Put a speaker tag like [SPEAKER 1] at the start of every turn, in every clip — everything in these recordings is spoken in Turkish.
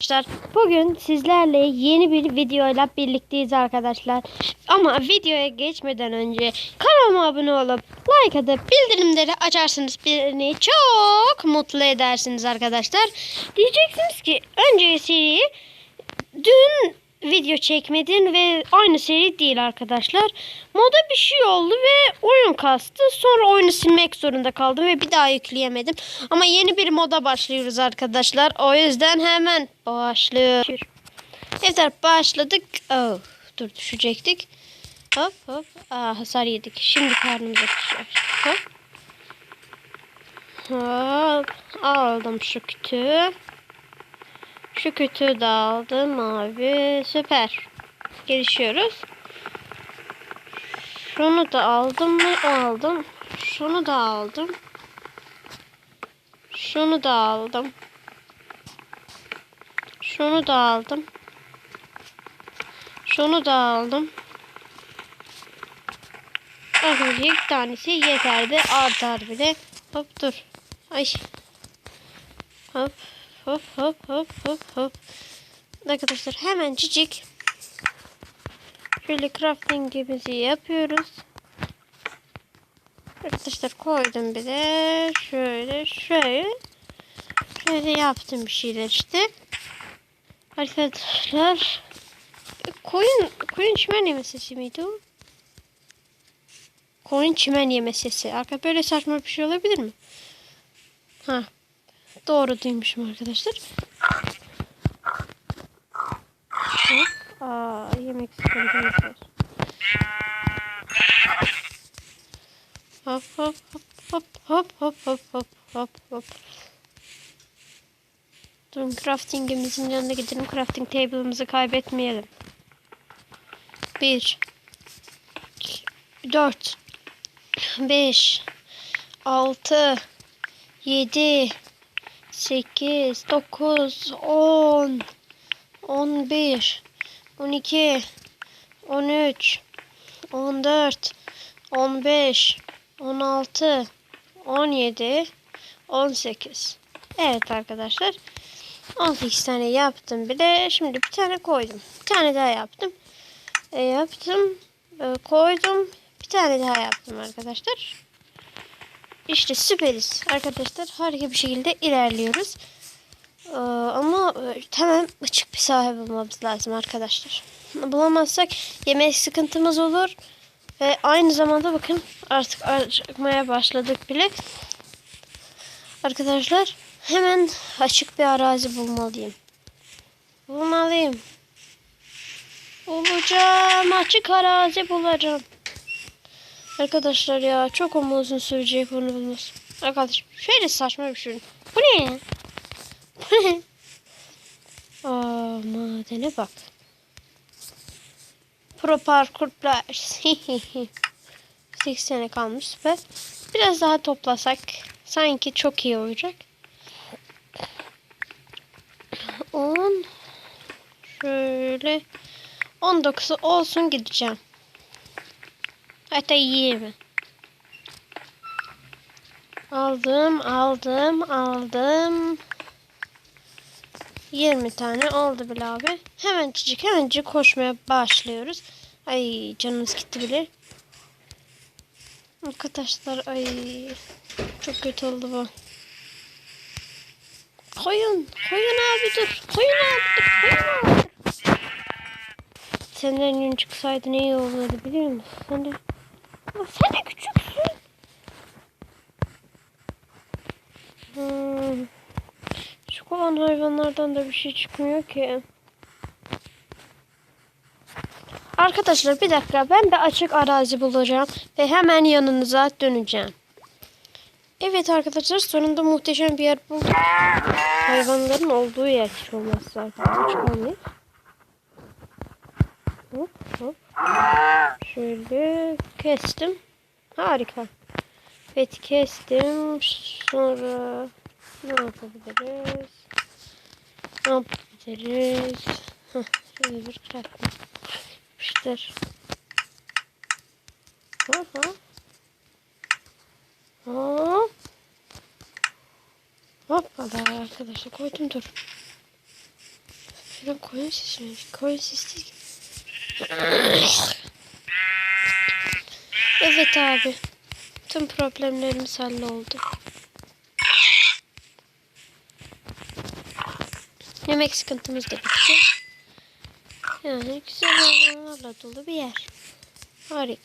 [SPEAKER 1] Arkadaşlar bugün sizlerle yeni bir videoyla birlikteyiz arkadaşlar. Ama videoya geçmeden önce kanalıma abone olup like atıp bildirimleri açarsanız beni çok mutlu edersiniz arkadaşlar. Diyeceksiniz ki önceki seriyi dün video çekmedin ve aynı seri değil arkadaşlar. Moda bir şey oldu ve oyun kastı. Sonra oyunu silmek zorunda kaldım ve bir daha yükleyemedim. Ama yeni bir moda başlıyoruz arkadaşlar. O yüzden hemen başlıyoruz. Evet başladık. Oh, dur düşecektik. Hop hop. Aa, hasar yedik. Şimdi karnımıza düşüyor. Hop. Hop. Aldım şu kütüğü. Şu kütüğü de aldım abi. Süper. Gelişiyoruz. Şunu da aldım mı? Aldım. Şunu da aldım. Şunu da aldım. Şunu da aldım. Şunu da aldım. Az bir tanesi yeterdi. Artar bile. Hop dur. Ay. Hop. Hop hop hop hop hop. Arkadaşlar hemen cicik. Şöyle craftingimizi yapıyoruz. Arkadaşlar koydum bir de şöyle şöyle şöyle yaptım bir şeyler işte. Arkadaşlar koyun koyun çimen yeme sesi miydi o? Koyun çimen yeme sesi. Arka böyle saçma bir şey olabilir mi? Ha. Doğru duymuşum arkadaşlar. Hop. Aa, yemek sıkıntımız. Hop hop hop hop hop hop hop hop hop. Durun craftingimizin yanına gidelim. Crafting table'ımızı kaybetmeyelim. 1 4 5 6 7 8, 9, 10, 11, 12, 13, 14, 15, 16, 17, 18. Evet arkadaşlar. 18 tane yaptım. Bir de şimdi bir tane koydum. Bir tane daha yaptım. E, yaptım. E, koydum. Bir tane daha yaptım arkadaşlar. İşte süperiz arkadaşlar. Harika bir şekilde ilerliyoruz. Ee, ama e, hemen açık bir sahibi bulmamız lazım arkadaşlar. Bulamazsak yemek sıkıntımız olur. Ve aynı zamanda bakın artık acıkmaya başladık bile. Arkadaşlar hemen açık bir arazi bulmalıyım. Bulmalıyım. Bulacağım. Açık arazi bulacağım. Arkadaşlar ya çok ama uzun sürecek bunu bulması. Arkadaşlar şöyle saçma bir şey. Bu ne? Bu ne? Aa madene bak. Pro parkur players. 8 sene kalmış süper. Biraz daha toplasak sanki çok iyi olacak. 10 şöyle 19 olsun gideceğim. Hatta 20. Aldım, aldım, aldım. 20 tane oldu bile abi. Hemencik hemencik koşmaya başlıyoruz. Ay canımız gitti bile. Arkadaşlar ay çok kötü oldu bu. Koyun, koyun abi dur. Koyun abi dur. Koyun abi dur. Senden önce çıksaydı ne iyi olurdu biliyor musun? Sen de sen de küçüksün. Hmm. Şu kovan hayvanlardan da bir şey çıkmıyor ki. Arkadaşlar bir dakika ben bir açık arazi bulacağım ve hemen yanınıza döneceğim. Evet arkadaşlar sonunda muhteşem bir yer bulduk. Hayvanların olduğu yer hiç olmazsa çıkamayız. Hop hop. Şöyle kestim. Harika. Evet kestim. Sonra ne yapabiliriz? Ne yapabiliriz? Heh, şöyle bir kratma. Yapıştır. Aha. Hop. Hoppala arkadaşlar koydum dur. Şuradan koyun sesini. Koyun sesi. Evet abi. Tüm problemlerimiz halloldu. Yemek sıkıntımız da bitti. Yani güzel hayvanlarla dolu bir yer. Harika.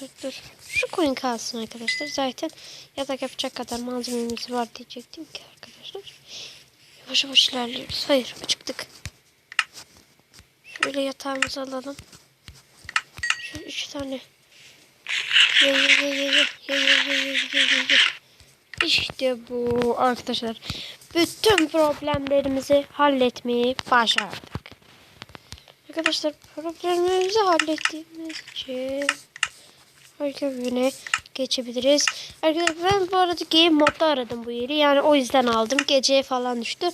[SPEAKER 1] Dur dur. Şu koyun kalsın arkadaşlar. Zaten yatak yapacak kadar malzememiz var diyecektim ki arkadaşlar. Yavaş yavaş ilerliyoruz. Hayır çıktık. Şöyle yatağımızı alalım. Şu üç tane. Ye ye ye ye ye ye ye ye ye ye ye. İşte bu arkadaşlar. Bütün problemlerimizi halletmeyi başardık. Arkadaşlar problemlerimizi hallettiğimiz için bir güne geçebiliriz. Arkadaşlar ben bu arada game modda aradım bu yeri. Yani o yüzden aldım. Geceye falan düştü.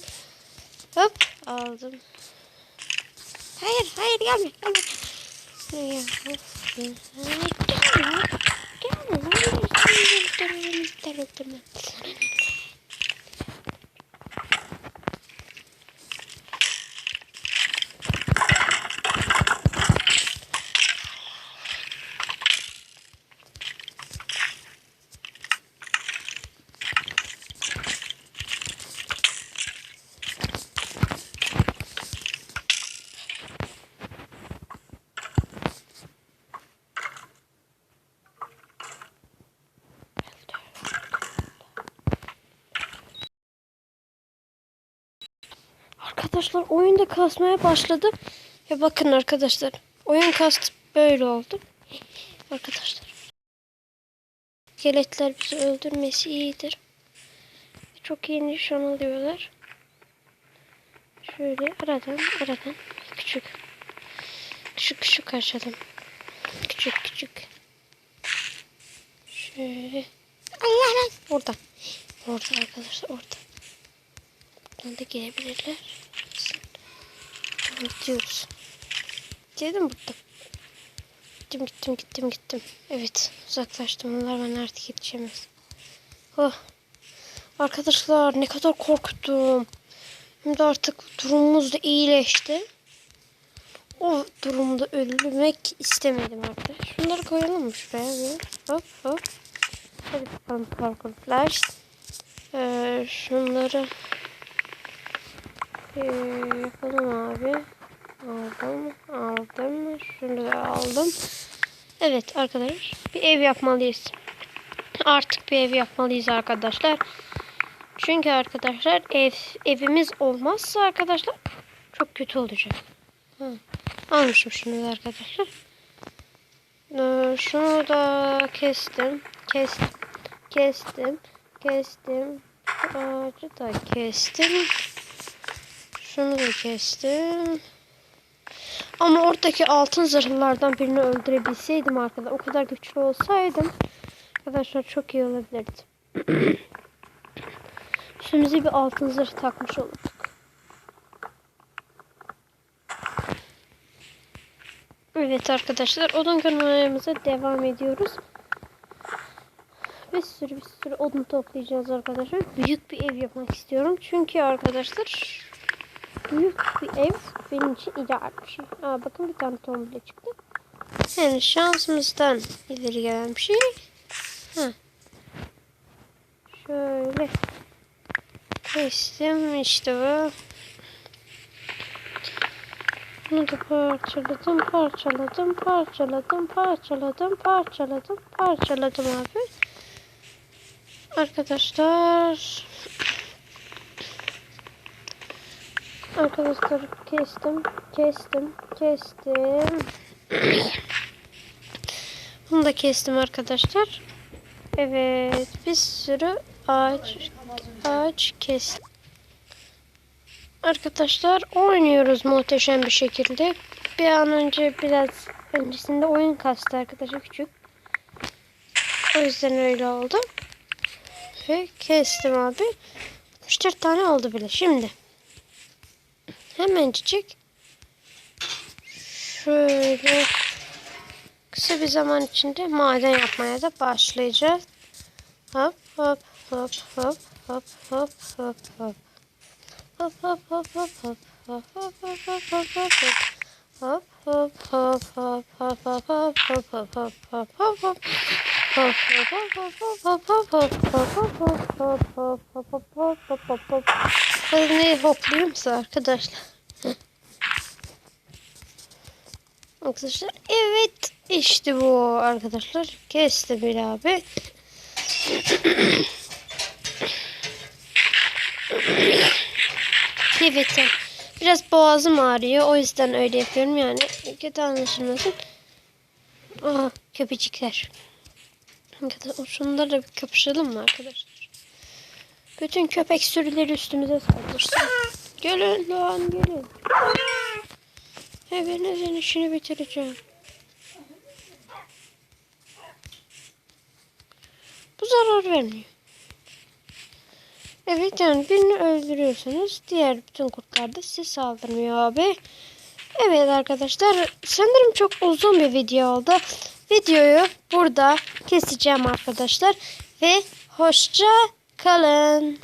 [SPEAKER 1] Hop aldım. Hayır hayır gelme gelme. Ya, Gelme. Gelme. Gelme. Arkadaşlar oyunda kasmaya başladı. Ve bakın arkadaşlar. Oyun kast böyle oldu. Arkadaşlar. Skeletler bizi öldürmesi iyidir. Çok iyi nişan alıyorlar. Şöyle aradan aradan küçük. Küçük küçük açalım. Küçük küçük. Şöyle. Allah Allah. Orada. Orada arkadaşlar orada. Buradan da girebilirler. Gidiyoruz. Girdim burada. Gittim gittim gittim gittim. Evet uzaklaştım. Onlar bana artık yetişemez. Oh. Arkadaşlar ne kadar korktum. Hem de artık durumumuz da iyileşti. O durumda ölmek istemedim arkadaşlar. Şunları koyalım mı şuraya? Bir. Hop hop. Hadi bakalım parkur flash. Ee, şunları ee, yapalım abi. Aldım. Aldım. Şunu da aldım. Evet arkadaşlar. Bir ev yapmalıyız. Artık bir ev yapmalıyız arkadaşlar. Çünkü arkadaşlar ev evimiz olmazsa arkadaşlar çok kötü olacak. Hı. Almışım şunu da arkadaşlar. Ee, şunu da kestim. Kestim. Kestim. Kestim. Ağacı da kestim. Şunu da kestim. Ama oradaki altın zırhlardan birini öldürebilseydim arkada o kadar güçlü olsaydım arkadaşlar çok iyi olabilirdi. Üstümüze bir altın zırh takmış olurduk. Evet arkadaşlar odun kırmamamıza devam ediyoruz. Bir sürü bir sürü odun toplayacağız arkadaşlar. Büyük bir ev yapmak istiyorum. Çünkü arkadaşlar büyük bir ev benim için ideal bir şey. Aa, bakın bir tane tohum bile çıktı. Yani şansımızdan ileri gelen bir şey. Heh. Şöyle. Kestim işte bu. Bunu da parçaladım, parçaladım, parçaladım, parçaladım, parçaladım, parçaladım abi. Arkadaşlar Arkadaşlar kestim, kestim, kestim. Bunu da kestim arkadaşlar. Evet, bir sürü ağaç ağaç kes. Arkadaşlar oynuyoruz muhteşem bir şekilde. Bir an önce biraz öncesinde oyun kastı arkadaşlar küçük. O yüzden öyle oldu. Ve kestim abi. 64 tane oldu bile. Şimdi hemencik şöyle kısa bir zaman içinde maden yapmaya da başlayacağız. Hop hop hop hop hop hop hop hop. Hop hop hop hop hop. Hop hop hop hop hop hop hop. Hop hop hop hop hop hop hop hop hop hop hop Hadi ne hopluyorumsa arkadaşlar. arkadaşlar evet işte bu arkadaşlar. Kesti bir abi. evet biraz boğazım ağrıyor. O yüzden öyle yapıyorum yani. Kötü anlaşılmasın. Aha köpecikler. Arkadaşlar şunlarla bir kapışalım mı arkadaşlar? Bütün köpek sürüleri üstümüze saldırsın. Gelin lan gelin. Hepinizin işini bitireceğim. Bu zarar vermiyor. Evet yani birini öldürüyorsunuz. Diğer bütün kurtlar da size saldırmıyor abi. Evet arkadaşlar sanırım çok uzun bir video oldu. Videoyu burada keseceğim arkadaşlar. Ve hoşça kalın.